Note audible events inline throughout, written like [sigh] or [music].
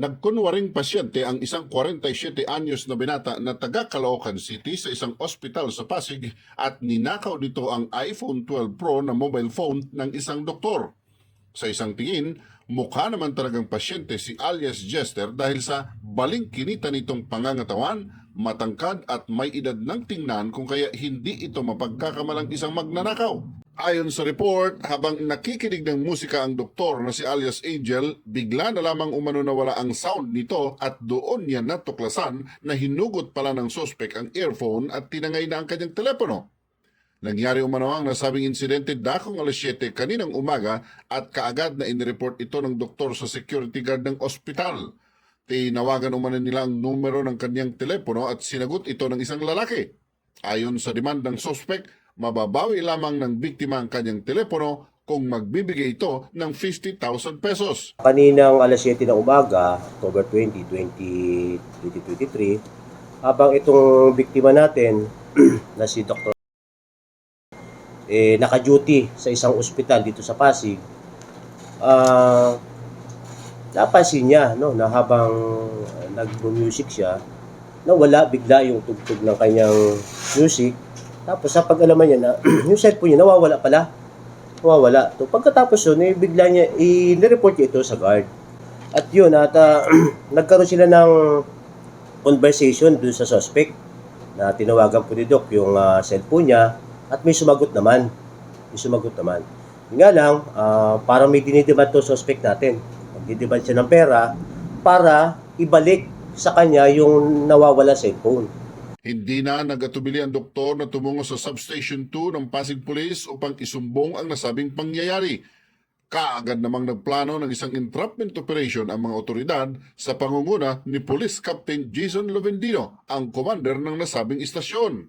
Nagkunwaring pasyente ang isang 47 anyos na binata na taga Caloocan City sa isang ospital sa Pasig at ninakaw nito ang iPhone 12 Pro na mobile phone ng isang doktor. Sa isang tingin, mukha naman talagang pasyente si alias Jester dahil sa baling kinita nitong pangangatawan, matangkad at may edad ng tingnan kung kaya hindi ito mapagkakamalang isang magnanakaw. Ayon sa report, habang nakikinig ng musika ang doktor na si alias Angel, bigla na lamang umano nawala ang sound nito at doon niya natuklasan na hinugot pala ng sospek ang earphone at tinangay na ang kanyang telepono. Nangyari umano ang nasabing insidente dakong alas 7 kaninang umaga at kaagad na inireport ito ng doktor sa security guard ng ospital. Tinawagan umano nila ang numero ng kanyang telepono at sinagot ito ng isang lalaki. Ayon sa demand ng sospek, mababawi lamang ng biktima ang kanyang telepono kung magbibigay ito ng 50,000 pesos. Kaninang alas 7 ng umaga, October 20, 20, 2023, habang itong biktima natin [clears throat] na si Dr. eh, naka-duty sa isang ospital dito sa Pasig, ah napansin niya no, na habang nag-music siya, nawala bigla yung tugtog ng kanyang music. Tapos sa pag-alaman niya na [clears throat] yung cellphone niya nawawala pala. Nawawala. So, pagkatapos yun, eh, bigla niya, i-report niya ito sa guard. At yun, at ah, [clears throat] nagkaroon sila ng conversation dun sa suspect na tinawagan po ni Doc yung ah, cellphone niya at may sumagot naman. May sumagot naman. Yun nga lang, ah, parang may dinidemand to suspect natin. Magdidemand siya ng pera para ibalik sa kanya yung nawawala cellphone. Hindi na nagatubili ang doktor na tumungo sa Substation 2 ng Pasig Police upang isumbong ang nasabing pangyayari. Kaagad namang nagplano ng isang entrapment operation ang mga otoridad sa pangunguna ni Police Captain Jason Lovendino, ang commander ng nasabing istasyon.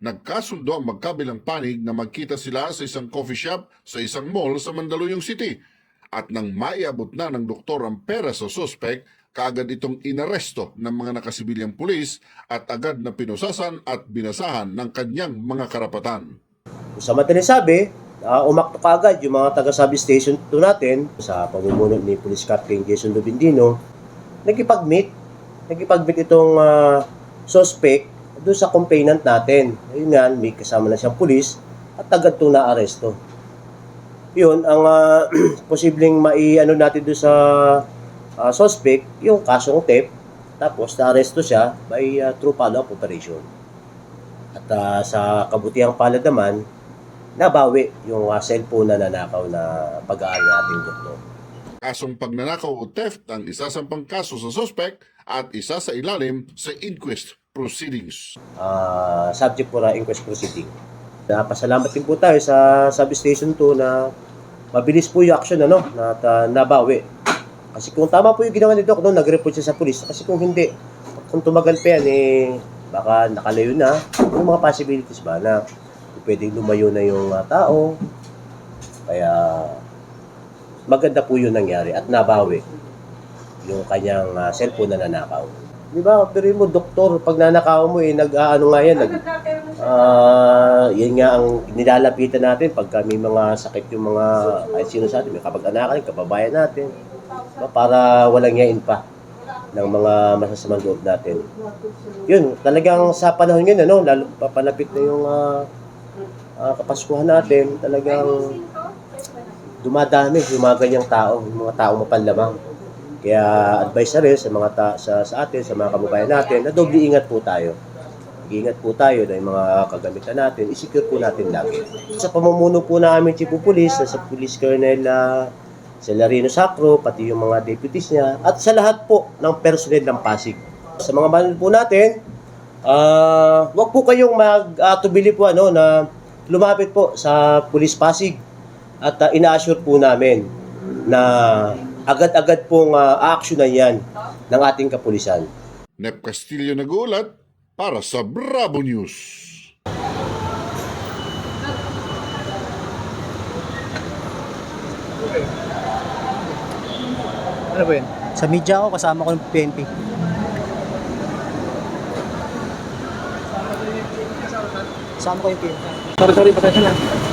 Nagkasundo ang magkabilang panig na magkita sila sa isang coffee shop sa isang mall sa Mandaluyong City. At nang maiabot na ng doktor ang pera sa suspect, kaagad itong inaresto ng mga nakasibilyang pulis at agad na pinusasan at binasahan ng kanyang mga karapatan. Sa madaling sabi, uh, umakto kaagad yung mga taga substation 2 natin sa pamumuno ni Police Captain Jason Lubindino, nagkipag-meet. Nagkipag-meet itong ah, suspect doon sa complainant natin. Ayun nga, may kasama na siyang pulis at agad itong naaresto. Yun, ang ah, [clears throat] posibleng mai-ano natin doon sa ah, suspect, yung kasong theft, tapos naaresto siya by ah, true follow-up operation. At ah, sa kabutihang palad naman, nabawi yung uh, cellphone na nanakaw na pag-aaral nating doktor. Kasong pagnanakaw o theft ang isasampang kaso sa suspect at isa sa ilalim sa inquest proceedings. Uh, subject for uh, inquest proceeding. Napasalamat din po tayo sa substation 2 na mabilis po yung action ano, na uh, nabawi. Kasi kung tama po yung ginawa ni Doc, no, nag-report siya sa pulis. Kasi kung hindi, kung tumagal pa yan, eh, baka nakalayo na. Yung mga possibilities ba na pwedeng lumayo na yung uh, tao. Kaya maganda po yun nangyari at nabawi yung kanyang uh, cellphone na nanakaw. Di ba? Pero mo, doktor, pag nanakaw mo, eh, nag-ano nga yan, nag, ah, yan nga ang nilalapitan natin pagka may mga sakit yung mga, ay sino sa atin, may kapag-anakan, kababayan natin, Diba? para walang yain pa ng mga masasamang loob natin. Yun, talagang sa panahon ngayon, ano, lalo papalapit na yung ah, ah, kapaskuhan natin, talagang dumadami yung mga ganyang tao, yung mga taong mapanlamang. Kaya advice na rin sa mga ta- sa, sa atin, sa mga kababayan natin, na doble ingat po tayo. Ingat po tayo yung mga kagamitan natin, isecure po natin lagi. Sa pamumuno po namin Chief Police, sa Police Colonel uh, Celarino Sacro, pati yung mga deputies niya, at sa lahat po ng personnel ng Pasig. Sa mga mahal po natin, ah wag po kayong mag-atubili po ano, na lumapit po sa Police Pasig at uh, ina-assure po namin na agad-agad pong uh, na yan ng ating kapulisan. Nep Castillo nag-uulat para sa Bravo News. Ano ba yun? Sa media ako, kasama ko yung PNP. Kasama ko yung PNP. Sorry, sorry, pasensya na.